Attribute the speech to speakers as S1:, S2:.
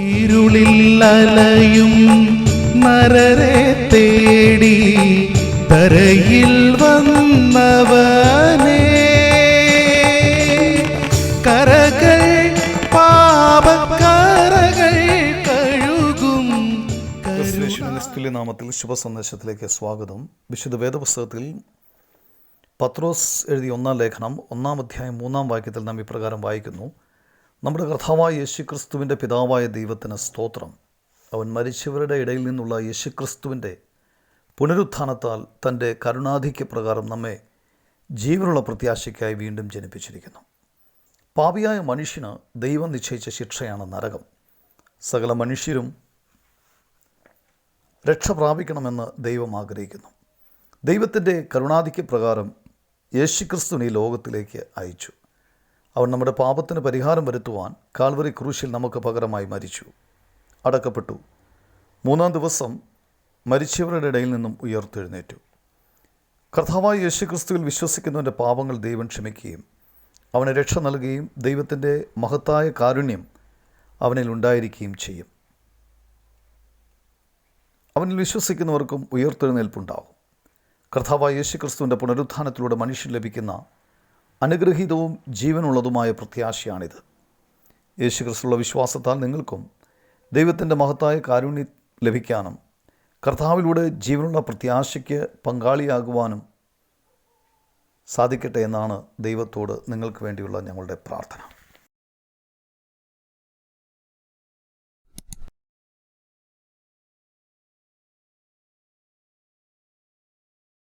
S1: ഇരുളിൽ അലയും നരരെ തേടി തരയിൽ വന്നവനേ. കരകൾ പാപക്കരകൾ കഴുകും
S2: ക്രിസ്തുയേശുവിന്റെ നാമത്തിൽ ശുഭസന്ദേശത്തിലേക്ക് സ്വാഗതം. വിശുദ്ധ വേദപുസ്തകത്തിൽ പത്രോസ് എഴുതിയ ഒന്നാം ലേഖനം ഒന്നാം അധ്യായം മൂന്നാം വാക്യത്തിൽ നാം ഇപ്രകാരം വായിക്കുന്നു. നമ്മുടെ കർത്താവായ യേശുക്രിസ്തുവിന്റെ പിതാവായ ദൈവത്തിന് സ്തോത്രം. അവൻ മരിച്ചവരുടെ ഇടയിൽ നിന്നുള്ള യേശുക്രിസ്തുവിന്റെ പുനരുത്ഥാനത്താൽ തന്റെ കരുണാധിക്യ പ്രകാരം നമ്മെ ജീവനുള്ള പ്രത്യാശയ്ക്കായി വീണ്ടും ജനിപ്പിച്ചിരിക്കുന്നു. പാപിയായ മനുഷ്യന് ദൈവം നിശ്ചയിച്ച ശിക്ഷയാണ് നരകം. സകല മനുഷ്യരും രക്ഷ പ്രാപിക്കണമെന്ന് ദൈവം ആഗ്രഹിക്കുന്നു. ദൈവത്തിന്റെ കരുണാധിക്യ പ്രകാരം യേശുക്രിസ്തുവിനെ ലോകത്തിലേക്ക് അയച്ചു. അവൻ നമ്മുടെ പാപത്തിന് പരിഹാരം വരുത്തുവാൻ കാൽവറി ക്രൂശിൽ നമുക്ക് പകരമായി മരിച്ചു. അടക്കപ്പെട്ടു. മൂന്നാം ദിവസം മരിച്ചവരുടെ ഇടയിൽ നിന്നും ഉയർത്തെഴുന്നേറ്റു. കർത്താവായ യേശുക്രിസ്തുവിൽ വിശ്വസിക്കുന്നവന്റെ പാപങ്ങൾ ദൈവം ക്ഷമിക്കുകയും അവന് രക്ഷ നൽകുകയും ദൈവത്തിന്റെ മഹത്തായ കാരുണ്യം അവനിൽ ഉണ്ടായിരിക്കുകയും ചെയ്യും. അവനിൽ വിശ്വസിക്കുന്നവർക്കും ഉയർത്തെഴുന്നേൽപ്പുണ്ടാവും. കർത്താവായ യേശുക്രിസ്തുവിന്റെ പുനരുത്ഥാനത്തിലൂടെ മനുഷ്യൻ ലഭിക്കുന്ന അനുഗ്രഹീതവും ജീവനുള്ളതുമായ പ്രത്യാശയാണിത്. യേശുക്രിസ്തുള്ള വിശ്വാസത്താൽ നിങ്ങൾക്കും ദൈവത്തിന്റെ മഹത്തായ കാരുണ്യം ലഭിക്കാനും കർത്താവിലൂടെ ജീവനുള്ള പ്രത്യാശയ്ക്ക് പങ്കാളിയാകുവാനും സാധിക്കട്ടെ എന്നാണ് ദൈവത്തോട് നിങ്ങൾക്ക് വേണ്ടിയുള്ള ഞങ്ങളുടെ പ്രാർത്ഥന.